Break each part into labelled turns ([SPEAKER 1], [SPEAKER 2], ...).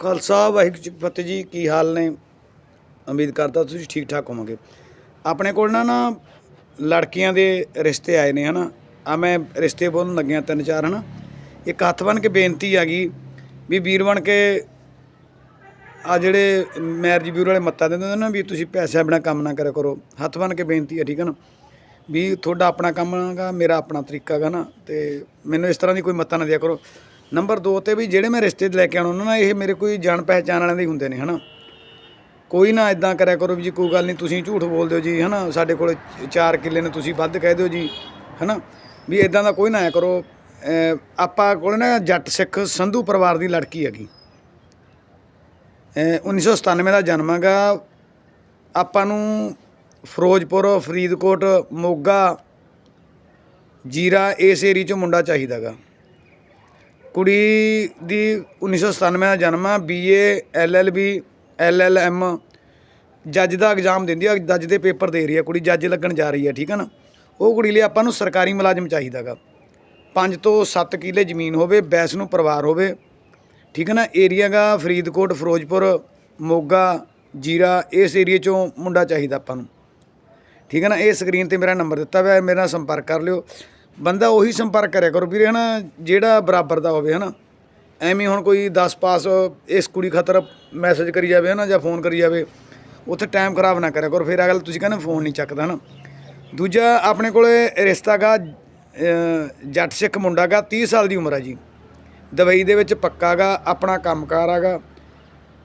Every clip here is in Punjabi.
[SPEAKER 1] ਖਾਲਸਾ ਵਾਹਿਗੁਰੂ ਜੀ ਫਤਿਹ ਜੀ, ਕੀ ਹਾਲ ਨੇ? ਉਮੀਦ ਕਰਦਾ ਤੁਸੀਂ ਠੀਕ ਠਾਕ ਹੋਵੋਗੇ। ਆਪਣੇ ਕੋਲ ਨਾ ਨਾ ਲੜਕੀਆਂ ਦੇ ਰਿਸ਼ਤੇ ਆਏ ਨੇ, ਹਨਾ? ਆ ਮੈਂ ਰਿਸ਼ਤੇ ਬੋਲਣ ਲੱਗਿਆ ਤਿੰਨ ਚਾਰ, ਹਨਾ? ਇੱਕ ਹੱਥ ਬਨ ਕੇ ਬੇਨਤੀ ਆ ਗਈ ਵੀ ਵੀਰ ਬਣ ਕੇ ਆ ਜਿਹੜੇ ਮੈਰਿਜ ਬਿਊਰੋ ਵਾਲੇ ਮੱਤਾ ਦਿੰਦੇ ਨੇ ਨਾ ਵੀ ਤੁਸੀਂ ਪੈਸੇ ਬਿਨਾ ਕੰਮ ਨਾ ਕਰਿਆ ਕਰੋ। ਹੱਥ ਬਨ ਕੇ ਬੇਨਤੀ ਆ, ਠੀਕ ਹੈ ਨਾ? ਵੀ ਤੁਹਾਡਾ ਆਪਣਾ ਕੰਮ ਹੈਗਾ, ਮੇਰਾ ਆਪਣਾ ਤਰੀਕਾ ਹੈਗਾ ਨਾ ਤੇ ਮੈਨੂੰ ਇਸ ਤਰ੍ਹਾਂ ਦੀ ਕੋਈ ਮੱਤਾ ਨਾ ਦਿਆ ਕਰੋ। ਨੰਬਰ 2 ਤੇ ਵੀ ਜਿਹੜੇ ਮੈਂ ਰਿਸ਼ਤੇ ਲੈ ਕੇ ਆਉਣਾ, ਉਹਨਾਂ ਨਾਲ ਇਹ ਮੇਰੇ ਕੋਈ ਜਾਣ ਪਹਿਚਾਣ ਵਾਲਿਆਂ ਦੇ ਹੁੰਦੇ ਨੇ, ਹਨਾ? ਕੋਈ ਨਾ ਇਦਾਂ ਕਰਿਆ ਕਰੋ ਵੀ ਜੀ, ਕੋਈ ਗੱਲ ਨਹੀਂ, ਤੁਸੀਂ ਝੂਠ ਬੋਲਦੇ ਹੋ ਜੀ, ਹਨਾ? ਸਾਡੇ ਕੋਲ 4 ਕਿੱਲੇ ਨੇ, ਤੁਸੀਂ ਵੱਧ ਕਹਿ ਦਿਓ ਜੀ, ਹਨਾ? ਵੀ ਇਦਾਂ ਦਾ ਕੋਈ ਨਾ ਆਇਆ ਕਰੋ। ਆਪਾਂ ਕੋਲ ਨਾ ਜੱਟ ਸਿੱਖ ਸੰਧੂ ਪਰਿਵਾਰ ਦੀ ਲੜਕੀ ਹੈਗੀ। ਅਹ 1997 ਦਾ ਜਨਮ ਹੈਗਾ। ਆਪਾਂ ਨੂੰ ਫਿਰੋਜ਼ਪੁਰ, ਫਰੀਦਕੋਟ, ਮੋਗਾ, ਜੀਰਾ, ਇਸ ਏਰੀਆ ਚੋਂ ਮੁੰਡਾ ਚਾਹੀਦਾਗਾ ਕੁੜੀ ਦੀ 1997 ਦਾ ਜਨਮ ਆ ਬੀਏ ਐਲਐਲਬੀ ਐਲਐਲਐਮ ਜੱਜ ਦਾ ਐਗਜ਼ਾਮ ਦਿੰਦੀ ਆ, ਜੱਜ ਦੇ ਪੇਪਰ ਦੇ ਰਹੀ ਆ ਕੁੜੀ, ਜੱਜ ਲੱਗਣ ਜਾ ਰਹੀ ਆ, ਠੀਕ ਆ ਨਾ? ਉਹ ਕੁੜੀ ਲਈ ਆਪਾਂ ਨੂੰ ਸਰਕਾਰੀ ਮੁਲਾਜ਼ਮ ਚਾਹੀਦਾਗਾ 5 ਤੋਂ 7 ਕਿੱਲੇ ਜ਼ਮੀਨ ਹੋਵੇ, ਬੈਸ ਨੂੰ ਪਰਿਵਾਰ ਹੋਵੇ, ਠੀਕ ਹੈ ਨਾ? ਏਰੀਆ ਗਾ ਫਰੀਦਕੋਟ, ਫਿਰੋਜ਼ਪੁਰ, ਮੋਗਾ, ਜੀਰਾ, ਇਸ ਏਰੀਆ ਚੋਂ ਮੁੰਡਾ ਚਾਹੀਦਾ ਆਪਾਂ ਨੂੰ। ਠੀਕ ਹੈ ਨਾ? ਇਹ ਸਕਰੀਨ ਤੇ ਮੇਰਾ ਨੰਬਰ ਦਿੱਤਾ ਹੋਇਆ, ਮੇਰੇ ਨਾਲ ਸੰਪਰਕ ਕਰ ਲਿਓ। ਬੰਦਾ ਉਹੀ ਸੰਪਰਕ ਕਰਿਆ ਕਰੋ ਵੀਰੇ, ਹਨਾ, ਜਿਹੜਾ ਬਰਾਬਰ ਦਾ ਹੋਵੇ, ਹਨਾ। ਐਵੇਂ ਹੁਣ ਕੋਈ 10 ਪਾਸ ਇਸ ਕੁੜੀ ਖਾਤਰ ਮੈਸੇਜ ਕਰੀ ਜਾਵੇ, ਹਨਾ, ਜਾਂ ਫੋਨ ਕਰੀ ਜਾਵੇ, ਉੱਥੇ ਟਾਈਮ ਖਰਾਬ ਨਾ ਕਰਿਆ ਕਰੋ, ਫਿਰ ਅਗਲ ਤੁਸੀਂ ਕਹਿੰਦੇ ਫੋਨ ਨਹੀਂ ਚੱਕਦਾ, ਹਨਾ। ਦੂਜਾ, ਆਪਣੇ ਕੋਲੇ ਰਿਸ਼ਤਾ ਗਾ ਜੱਟ ਸਿੱਖ ਮੁੰਡਾ ਗਾ 30 ਸਾਲ ਦੀ ਉਮਰ ਆ ਜੀ। ਦੁਬਈ ਦੇ ਵਿੱਚ ਪੱਕਾ ਗਾ, ਆਪਣਾ ਕੰਮਕਾਰ ਹੈਗਾ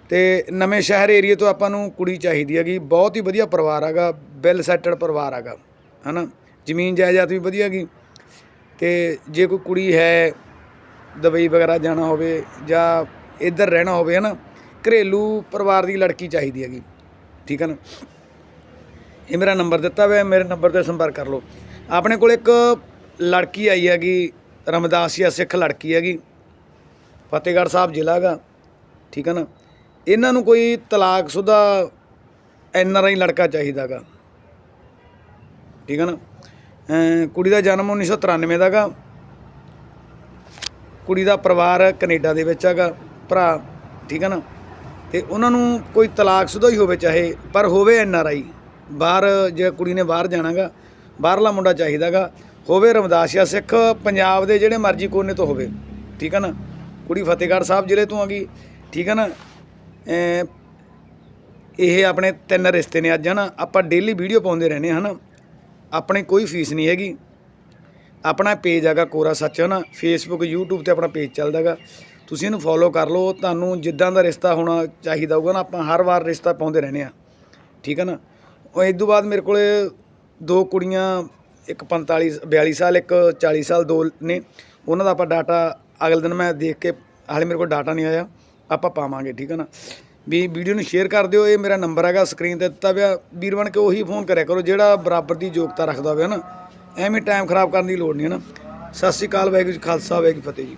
[SPEAKER 1] ਤੇ ਨਵੇਂ ਸ਼ਹਿਰ ਏਰੀਏ ਤੋਂ ਆਪਾਂ ਨੂੰ ਕੁੜੀ ਚਾਹੀਦੀ ਹੈਗੀ, ਬਹੁਤ ਹੀ ਵਧੀਆ ਪਰਿਵਾਰ ਹੈਗਾ ਵੈਲ ਸੈਟਲਡ ਪਰਿਵਾਰ ਹੈਗਾ ਹਨਾ। ਜ਼ਮੀਨ ਜਾਇਦਾਦ ਵੀ ਵਧੀਆ ਹੈਗੀ। ਤੇ ਜੇ ਕੋਈ ਕੁੜੀ ਹੈ ਦੁਬਈ ਵਗੈਰਾ ਜਾਣਾ ਹੋਵੇ ਜਾਂ ਇੱਧਰ ਰਹਿਣਾ ਹੋਵੇ ਹੈ ਨਾ ਘਰੇਲੂ ਪਰਿਵਾਰ ਦੀ ਲੜਕੀ ਚਾਹੀਦੀ ਹੈਗੀ, ਠੀਕ ਹੈ ਨਾ? ਇਹ ਮੇਰਾ ਨੰਬਰ ਦਿੱਤਾ ਹੋਇਆ, ਮੇਰੇ ਨੰਬਰ ਤੇ ਸੰਪਰਕ ਕਰ ਲਓ। ਆਪਣੇ ਕੋਲ ਇੱਕ ਲੜਕੀ ਆਈ ਹੈਗੀ ਰਮਦਾਸੀਆ ਸਿੱਖ ਲੜਕੀ ਹੈਗੀ, ਫਤਿਹਗੜ੍ਹ ਸਾਹਿਬ ਜ਼ਿਲ੍ਹਾ ਹੈਗਾ, ਠੀਕ ਹੈ ਨਾ? ਇਹਨਾਂ ਨੂੰ ਕੋਈ ਤਲਾਕਸ਼ੁਦਾ ਐਨ ਆਰ ਆਈ ਲੜਕਾ ਚਾਹੀਦਾਗਾ ਠੀਕ ਹੈ ਨਾ? ਕੁੜੀ ਦਾ ਜਨਮ 1993 ਦਾ ਗਾ। ਕੁੜੀ ਦਾ ਪਰਿਵਾਰ ਕੈਨੇਡਾ ਦੇ ਵਿੱਚ ਹੈਗਾ, ਭਰਾ, ਠੀਕ ਹੈ ਨਾ? ਤੇ ਉਹਨਾਂ ਨੂੰ ਕੋਈ ਤਲਾਕਸ਼ੁਦਾ ਹੀ ਹੋਵੇ ਚਾਹੇ, ਪਰ ਹੋਵੇ ਐਨ ਆਰ ਆਈ। ਬਾਹਰ ਜੇ ਕੁੜੀ ਨੇ ਬਾਹਰ ਜਾਣਾਗਾ ਬਾਹਰਲਾ ਮੁੰਡਾ ਚਾਹੀਦਾਗਾ ਹੋਵੇ ਰਮਦਾਸੀਆ ਸਿੱਖ, ਪੰਜਾਬ ਦੇ ਜਿਹੜੇ ਮਰਜ਼ੀ ਕੋਨੇ ਤੋਂ ਹੋਵੇ, ਠੀਕ ਹੈ ਨਾ? ਕੁੜੀ ਫਤਿਹਗੜ੍ਹ ਸਾਹਿਬ ਜ਼ਿਲ੍ਹੇ ਤੋਂ ਆ ਗਈ, ਠੀਕ ਹੈ ਨਾ? ਇਹ ਆਪਣੇ ਤਿੰਨ ਰਿਸ਼ਤੇ ਨੇ ਅੱਜ, ਹਨਾ? ਆਪਾਂ ਡੇਲੀ ਵੀਡੀਓ ਪਾਉਂਦੇ ਰਹਿੰਦੇ ਹਾਂ, ਹਨਾ? ਆਪਣੇ ਕੋਈ ਫੀਸ ਨਹੀਂ ਹੈਗੀ। ਆਪਣਾ ਪੇਜ ਹੈਗਾ ਕੋਰਾ ਸੱਚ ਹੈ ਨਾ ਫੇਸਬੁੱਕ YouTube ਤੇ ਆਪਣਾ ਪੇਜ ਚੱਲਦਾਗਾ ਤੁਸੀਂ ਇਹਨੂੰ ਫੋਲੋ ਕਰ ਲਓ। ਤੁਹਾਨੂੰ ਜਿੱਦਾਂ ਦਾ ਰਿਸ਼ਤਾ ਹੋਣਾ ਚਾਹੀਦਾ ਹੋਊਗਾ ਨਾ, ਆਪਾਂ ਹਰ ਵਾਰ ਰਿਸ਼ਤਾ ਪਾਉਂਦੇ ਰਹਿੰਦੇ ਆ ਠੀਕ ਹੈ ਨਾ? ਉਹ ਇਸ ਤੋਂ ਬਾਅਦ ਮੇਰੇ ਕੋਲੇ ਦੋ ਕੁੜੀਆਂ, ਇੱਕ 45 42 ਸਾਲ, ਇੱਕ 40 ਸਾਲ ਦੋ ਨੇ। ਉਹਨਾਂ ਦਾ ਆਪਾਂ ਡਾਟਾ ਅਗਲੇ ਦਿਨ ਮੈਂ ਦੇਖ ਕੇ, ਹਾਲੇ ਮੇਰੇ ਕੋਲ ਡਾਟਾ ਨਹੀਂ ਆਇਆ। ਆਪਾਂ ਪਾਵਾਂਗੇ, ਠੀਕ ਹੈ ਨਾ? ਵੀ ਵੀਡੀਓ ਨੂੰ ਸ਼ੇਅਰ ਕਰ ਦਿਓ, ਇਹ ਮੇਰਾ ਨੰਬਰ ਹੈਗਾ ਸਕਰੀਨ ਤੇ ਦਿੱਤਾ ਪਿਆ। ਵੀਰ ਬਣ ਕੇ ਉਹੀ ਫੋਨ ਕਰਿਆ ਕਰੋ, ਜਿਹੜਾ ਬਰਾਬਰ ਦੀ ਯੋਗਤਾ ਰੱਖਦਾ ਹੋਵੇ ਨਾ, ਐਵੇਂ ਟਾਈਮ ਖਰਾਬ ਕਰਨ ਦੀ ਲੋੜ ਨਹੀਂ ਹੈ ਨਾ। ਸਤਿ ਸ਼੍ਰੀ ਅਕਾਲ, ਵਾਹਿਗੁਰੂ ਜੀ ਖਾਲਸਾ, ਵਾਹਿਗੁਰੂ ਜੀ ਫਤਿਹ ਜੀ।